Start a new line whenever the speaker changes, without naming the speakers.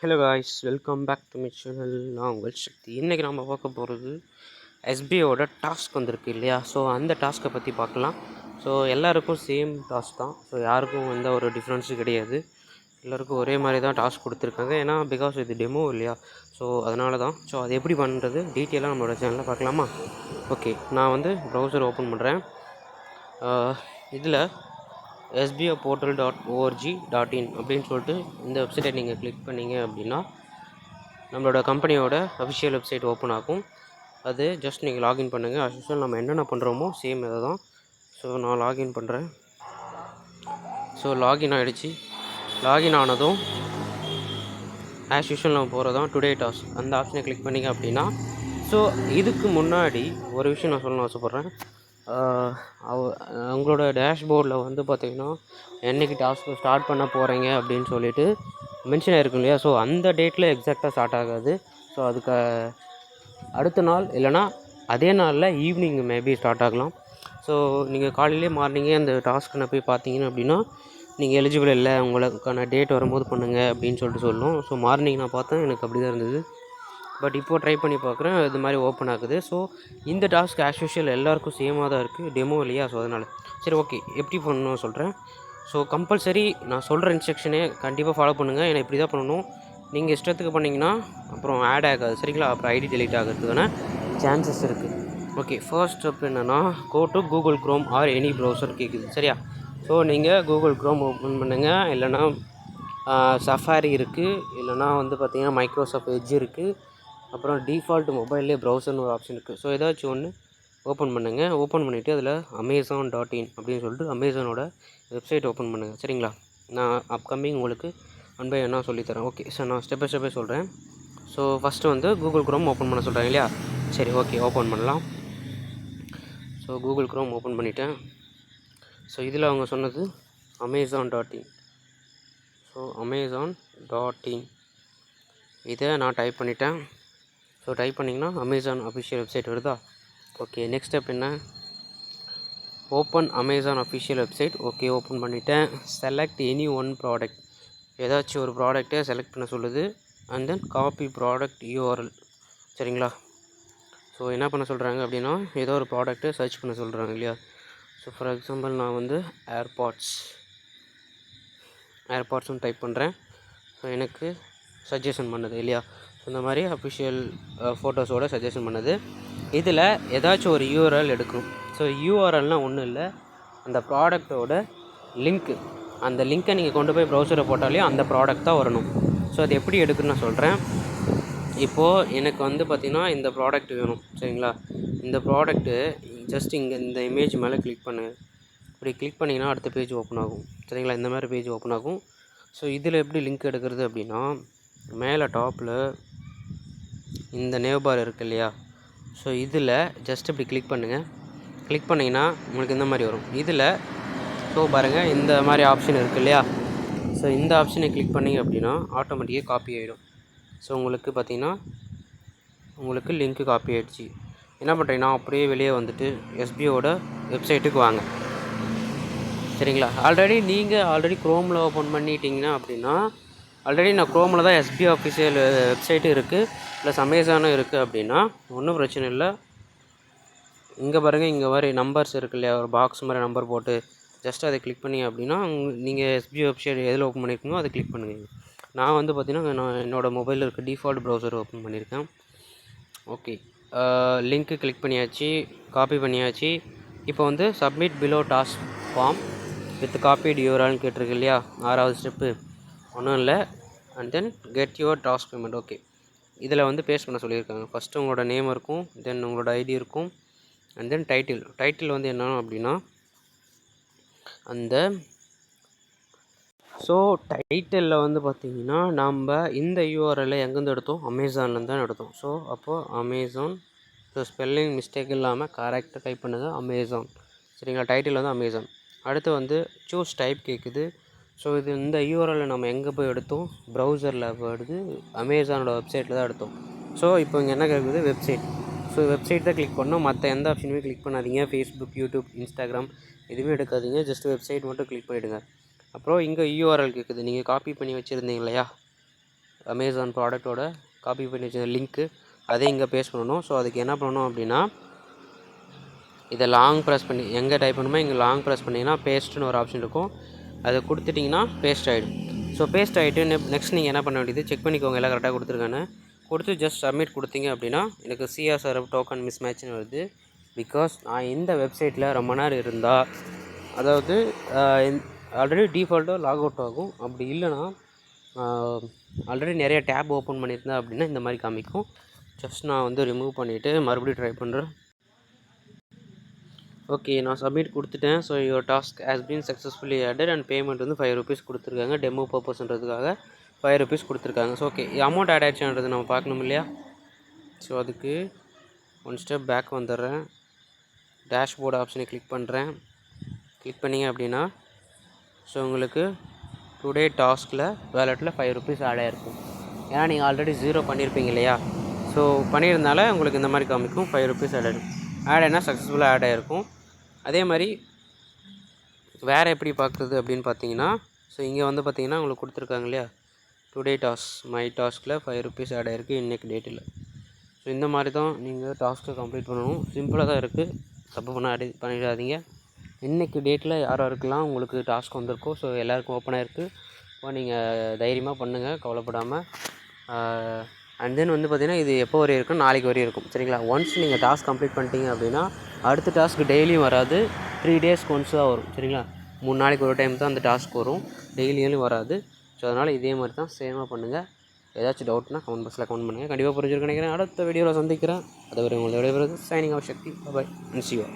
Hello guys welcome back to my channel நான் உங்கள் சக்தி. இன்றைக்கி நம்ம பார்க்க போகிறது எஸ்பிஐயோட டாஸ்க் வந்திருக்கு இல்லையா? ஸோ அந்த டாஸ்க்கை பற்றி பார்க்கலாம். ஸோ எல்லாருக்கும் சேம் டாஸ்க் தான். ஸோ யாருக்கும் எந்த ஒரு டிஃப்ரென்ஸும் கிடையாது. எல்லாருக்கும் ஒரே மாதிரி தான் டாஸ்க் கொடுத்துருக்காங்க. ஏன்னா பிகாஸ் இது டெமோ இல்லையா? ஸோ அதனால தான். ஸோ அது எப்படி பண்ணுறது டீட்டெயிலாக நம்மளோட சேனலில் பார்க்கலாமா? ஓகே நான் வந்து ப்ரௌசர் ஓப்பன் பண்ணுறேன் இதில் SBI portal dot ORG dot in அப்படின்னு சொல்லிட்டு இந்த வெப்சைட்டை நீங்கள் கிளிக் பண்ணீங்க அப்படின்னா நம்மளோட கம்பெனியோட அஃபிஷியல் வெப்சைட் ஓப்பன் ஆகும். அது ஜஸ்ட் நீங்கள் லாகின் பண்ணுங்கள் as நம்ம என்னென்ன பண்ணுறோமோ சேம் இதை தான். ஸோ நான் லாகின் பண்ணுறேன் ஸோ லாகின் ஆகிடுச்சு லாகின் ஆனதும் ஆஸ் யூஷுவல் நம்ம போகிறதான் டுடே டாஸ் அந்த ஆப்ஷனை கிளிக் பண்ணிங்க அப்படின்னா ஸோ இதுக்கு முன்னாடி ஒரு விஷயம் நான் சொல்லணும்னு ஆசைப்பட்றேன். அவ- உங்களோட டேஷ்போர்டில் வந்து பார்த்தீங்கன்னா என்னைக்கு டாஸ்க்கு ஸ்டார்ட் பண்ண போகிறீங்க அப்படின்னு சொல்லிட்டு மென்ஷன் ஆயிருக்கும் இல்லையா? ஸோ அந்த டேட்டில் எக்ஸாக்டாக ஸ்டார்ட் ஆகாது. ஸோ அதுக்கு அடுத்த நாள் இல்லைனா அதே நாளில் ஈவினிங் மேபி ஸ்டார்ட் ஆகலாம். ஸோ நீங்கள் காலையிலே மார்னிங்கே அந்த டாஸ்க்குன்னு போய் பார்த்தீங்கன்னு அப்படின்னா நீங்கள் எலிஜிபிள் இல்லை உங்களுக்கான டேட் வரும்போது பண்ணுங்கள் அப்படின்னு சொல்லிட்டு சொல்லணும். ஸோ மார்னிங் நான் பார்த்தேன் எனக்கு அப்படி தான் இருந்தது. பட் இப்போது ட்ரை பண்ணி பார்க்குறேன். இது மாதிரி ஓப்பன் ஆகுது. ஸோ இந்த டாஸ்க் ஆஸ் யூஷுவல் எல்லாருக்கும் சேமாக தான் இருக்குது டெமோ இல்லையா? ஸோ அதனால். சரி ஓகே எப்படி பண்ணணும் சொல்கிறேன் ஸோ கம்பல்சரி நான் சொல்கிற இன்ஸ்ட்ரக்ஷனே கண்டிப்பாக ஃபாலோ பண்ணுங்கள் ஏன்னா இப்படி தான் பண்ணணும். நீங்கள் இஷ்டத்துக்கு பண்ணிங்கன்னா அப்புறம் ஆட் ஆகாது. சரிங்களா? அப்புறம் ஐடி டெலீட் ஆகிறதுக்கான சான்சஸ் இருக்குது ஓகே ஃபர்ஸ்ட் ஸ்டெப் என்னென்னா go to Google Chrome or any browser கேட்குது சரியா? ஸோ நீங்கள் கூகுள் க்ரோம் ஓப்பன் பண்ணுங்கள் இல்லைன்னா சஃபாரி இருக்குது இல்லைனா வந்து பார்த்திங்கன்னா மைக்ரோசாஃப்ட் எட்ஜ் இருக்குது அப்புறம் டிஃபால்ட் மொபைல்லே ப்ரௌசர்னு ஒரு ஆப்ஷன் இருக்குது ஸோ ஏதாச்சும் ஒன்று ஓப்பன் பண்ணுங்கள் ஓப்பன் பண்ணிவிட்டு அதில் அமேசான் டாட் இன் அப்படின்னு சொல்லிட்டு அமேசானோட வெப்சைட் ஓப்பன் பண்ணுங்கள் சரிங்களா? நான் அப்கமிங் உங்களுக்கு ஒன் பை ஒன்னாக சொல்லித்தரேன். ஓகே சார் நான் ஸ்டெப் பை ஸ்டெப்பே சொல்கிறேன் ஸோ ஃபஸ்ட்டு வந்து கூகுள் க்ரோம் ஓப்பன் பண்ண சொல்கிறேன் இல்லையா? சரி ஓகே ஓப்பன் பண்ணலாம். ஸோ கூகுள் க்ரோம் ஓப்பன் பண்ணிட்டேன். ஸோ இதில் அவங்க சொன்னது Amazon dot in so Amazon dot in இதை நான் டைப் பண்ணிட்டேன். ஸோ டைப் பண்ணிங்கன்னா அமேசான் அஃபிஷியல் வெப்சைட் வருதா? ஓகே நெக்ஸ்ட் ஸ்டெப் என்ன? Open Amazon official website okay open பண்ணிட்டேன். செலக்ட் எனி ஒன் ப்ராடக்ட் ஏதாச்சும் ஒரு ப்ராடக்ட்டை செலக்ட் பண்ண சொல்லுது. And then copy product URL சரிங்களா? ஸோ என்ன பண்ண சொல்கிறாங்க அப்படின்னா ஏதோ ஒரு ப்ராடக்ட்டை சர்ச் பண்ண சொல்கிறாங்க இல்லையா? ஸோ ஃபார் எக்ஸாம்பிள் நான் வந்து ஏர்பாட்ஸ் ஏர்பாட்ஸும் டைப் பண்ணுறேன் ஸோ எனக்கு சஜஷன் பண்ணுது இல்லையா? இந்த மாதிரி அஃபிஷியல் ஃபோட்டோஸோட சஜஷன் பண்ணுது. இதில் ஏதாச்சும் ஒரு யூஆர்எல் எடுக்கணும். ஸோ யூஆர்எல்னால் ஒன்றும் இல்லை. அந்த ப்ராடக்ட்டோட லிங்க்கு அந்த லிங்க்கை நீங்கள் கொண்டு போய் ப்ரௌசரை போட்டாலே அந்த ப்ராடக்ட் தான் வரணும். ஸோ அது எப்படி எடுக்குன்னு நான் சொல்கிறேன் இப்போது எனக்கு வந்து பார்த்திங்கன்னா இந்த ப்ராடக்ட் வேணும். சரிங்களா? இந்த ப்ராடக்ட்டு ஜஸ்ட் இங்கே இந்த இமேஜ் மேலே கிளிக் பண்ணு. இப்படி கிளிக் பண்ணிங்கன்னா அடுத்த பேஜ் ஓப்பன் ஆகும். சரிங்களா? இந்த மாதிரி பேஜ் ஓப்பன் ஆகும். ஸோ இதில் எப்படி லிங்க் எடுக்கிறது அப்படின்னா மேலே டாப்பில் இந்த நேவ் பார் இருக்கு இல்லையா? ஸோ இதில் ஜஸ்ட் இப்படி கிளிக் பண்ணுங்கள் கிளிக் பண்ணிங்கன்னா உங்களுக்கு இந்த மாதிரி வரும். இதில் ஸோ பாருங்கள் இந்த மாதிரி ஆப்ஷன் இருக்குது இல்லையா? ஸோ இந்த ஆப்ஷனை கிளிக் பண்ணிங்க அப்படின்னா ஆட்டோமேட்டிக்காக காப்பி ஆகிடும் ஸோ உங்களுக்கு பார்த்தீங்கன்னா உங்களுக்கு லிங்க்கு காப்பி ஆகிடுச்சு என்ன பண்ணுறீங்கன்னா அப்படியே வெளியே வந்துட்டு எஸ்பிஓட வெப்சைட்டுக்கு வாங்க. சரிங்களா? ஆல்ரெடி நீங்கள் ஆல்ரெடி க்ரோமில் ஓப்பன் பண்ணிட்டீங்கன்னா அப்படின்னா ஆல்ரெடி நான் க்ரோமில் தான் எஸ்பி ஆஃபீஷியல் வெப்சைட்டு இருக்குது ப்ளஸ் அமேசானும் இருக்குது அப்படின்னா ஒன்றும் பிரச்சனை இல்லை. இங்கே பாருங்கள் இங்கே மாதிரி நம்பர்ஸ் இருக்கு இல்லையா? ஒரு பாக்ஸ் மாதிரி நம்பர் போட்டு ஜஸ்ட் அதை கிளிக் பண்ணி அப்படின்னா நீங்கள் எஸ்பி வெப்சைட் எதில் ஓப்பன் பண்ணியிருக்கீங்களோ அதை கிளிக் பண்ணுங்க. நான் வந்து பார்த்தீங்கன்னா நான் என்னோடய மொபைலில் இருக்க டிஃபால்ட் ப்ரௌசர் ஓப்பன் பண்ணியிருக்கேன் ஓகே லிங்க்கு கிளிக் பண்ணியாச்சு காப்பி பண்ணியாச்சு. இப்போ வந்து submit below task form with copy டியூரான்னு கேட்டிருக்கு இல்லையா? ஆறாவது ஸ்டெப்பு ஒன்றும் இல்லை. And then get your task payment okay இதில் வந்து பேஸ்ட் பண்ண சொல்லியிருக்காங்க. ஃபஸ்ட்டு உங்களோட நேம் இருக்கும் தென் உங்களோட ஐடி இருக்கும் அண்ட் தென் டைட்டில் டைட்டில் வந்து என்ன அப்படின்னா அந்த ஸோ டைட்டிலில் வந்து பார்த்தீங்கன்னா நம்ம இந்த யூஆர்எல்லை எங்கேருந்து எடுத்தோம்? அமேசான்லேருந்து தான் எடுத்தோம். ஸோ அப்போது அமேசான் ஸோ ஸ்பெல்லிங் மிஸ்டேக் இல்லாமல் கரெக்டாக டைப் பண்ணது அமேசான் சரிங்களா? டைட்டில் வந்து அமேசான் அடுத்து வந்து சூஸ் டைப் கேட்குது. ஸோ இது இந்த யூஆர்எல்லை நம்ம எங்கே போய் எடுத்தோம்? ப்ரௌசரில் எடுத்து அமேசானோட வெப்சைட்டில் தான் எடுத்தோம். ஸோ இப்போ இங்கே என்ன கேட்குது வெப்சைட் ஸோ வெப்சைட் தான் கிளிக் பண்ணோம். மற்ற எந்த ஆப்ஷனுமே கிளிக் பண்ணாதீங்க. ஃபேஸ்புக் யூடியூப் இன்ஸ்டாகிராம் எதுவுமே எடுக்காதீங்க. ஜஸ்ட் வெப்சைட் மட்டும் கிளிக் பண்ணிவிடுங்க அப்புறம் இங்கே யூஆர்எல் கேட்குது நீங்கள் காப்பி பண்ணி வச்சுருந்தீங்க இல்லையா? அமேசான் ப்ராடக்ட்டோட காப்பி பண்ணி வச்சுருந்த லிங்க்கு அதை இங்கே பேஸ்ட் பண்ணணும். ஸோ அதுக்கு என்ன பண்ணணும் அப்படின்னா இதை லாங் ப்ரெஸ் பண்ணி எங்கே டைப் பண்ணுமோ இங்கே லாங் ப்ரெஸ் பண்ணிங்கன்னா பேஸ்ட்னு ஒரு ஆப்ஷன் இருக்கும். அதை கொடுத்துட்டிங்கன்னா பேஸ்ட் ஆகிடும் ஸோ பேஸ்ட் ஆகிட்டு நெக்ஸ்ட் நீங்கள் என்ன பண்ண வேண்டியது? செக் பண்ணிக்கோங்க எல்லாம் கரெக்டாக கொடுத்துருக்கானு. கொடுத்து ஜஸ்ட் சப்மிட் கொடுத்தீங்க அப்படின்னா எனக்கு சிஆர்ஆர் டோக்கன் மிஸ் மேட்ச்னு வருது. பிகாஸ் நான் இந்த வெப்சைட்டில் ரொம்ப நேரம் இருந்தால் அதாவது ஆல்ரெடி டிஃபால்ட்டாக லாக் அவுட் ஆகும். அப்படி இல்லைன்னா ஆல்ரெடி நிறைய டேப் ஓப்பன் பண்ணியிருந்தேன் அப்படின்னா இந்த மாதிரி காமிக்கும். ஜஸ்ட் நான் வந்து ரிமூவ் பண்ணிவிட்டு மறுபடியும் ட்ரை பண்ணுறேன் ஓகே நான் சப்மிட் கொடுத்துட்டேன். So your task has been successfully added and payment வந்து ஃபைவ் ருபீஸ் கொடுத்துருக்காங்க. டெமோ பர்பஸ்ன்றதுக்காக ஃபைவ் ருபீஸ் கொடுத்துருக்காங்க. ஸோ ஓகே அமௌண்ட் ஆட் ஆயிடுச்சுன்றது நம்ம பார்க்கணும் இல்லையா? ஸோ அதுக்கு ஒன் ஸ்டெப் பேக் வந்துடுறேன். டேஷ்போர்டு ஆப்ஷனை கிளிக் பண்ணுறேன் கிளிக் பண்ணிங்க அப்படின்னா ஸோ உங்களுக்கு டுடே டாஸ்கில் வேலெட்டில் ஃபைவ் ருபீஸ் ஆட் ஆகிருக்கும் ஏன்னா நீங்கள் ஆல்ரெடி ஜீரோ பண்ணியிருப்பீங்க இல்லையா? ஸோ பண்ணியிருந்தால உங்களுக்கு இந்த மாதிரி காமிக்கும். ஃபைவ் ருபீஸ் ஆட் ஆகிடும் ஆட் ஆனால் சக்ஸஸ்ஃபுல்லாக ஆட் ஆகிருக்கும் அதே மாதிரி வேறு எப்படி பார்க்குறது அப்படின்னு பார்த்தீங்கன்னா ஸோ இங்கே வந்து பார்த்தீங்கன்னா உங்களுக்கு கொடுத்துருக்காங்க இல்லையா? டுடே டாஸ்க் மை டாஸ்கில் ஃபைவ் ருபீஸ் ஆட் ஆகிருக்கு இன்றைக்கு டேட்டில் ஸோ இந்த மாதிரி தான் நீங்கள் டாஸ்க்கை கம்ப்ளீட் பண்ணணும். சிம்பிளாக தான் இருக்குது தப்பு பண்ண அடி பண்ணிடாதீங்க. இன்றைக்கு டேட்டில் யார் யாருக்கெல்லாம் உங்களுக்கு டாஸ்க் வந்திருக்கோ ஸோ எல்லாருக்கும் ஓப்பனாக இருக்குது இப்போ நீங்கள் தைரியமாக பண்ணுங்கள் கவலைப்படாமல் அண்ட் தென் வந்து பார்த்திங்கன்னா இது எப்போ வரையும் இருக்கும் நாளைக்கு வரையும் இருக்கும். சரிங்களா? ஒன்ஸ் நீங்கள் டாஸ்க் கம்ப்ளீட் பண்ணிட்டீங்க அப்படின்னா அடுத்த டாஸ்க் டெய்லியும் வராது. த்ரீ டேஸ்க்கு ஒன்ஸ் தான் வரும். சரிங்களா? மூணு நாளைக்கு ஒரு டைம் தான் அந்த டாஸ்க் வரும். டெய்லியும் வராது. ஸோ அதனால் இதே மாதிரி தான் சேமாக பண்ணுங்கள் ஏதாச்சும் டவுட்னா கமெண்ட் பாக்ஸில் கமெண்ட் பண்ணுங்கள் கண்டிப்பாக புரிஞ்சிருக்கு நினைக்கிறேன். அடுத்த வீடியோவில் சந்திக்கிறேன். அதுவரை உங்களை விடைபெறுவது சைனிங் ஆஃப் சக்தி. பாய் அன்சிவா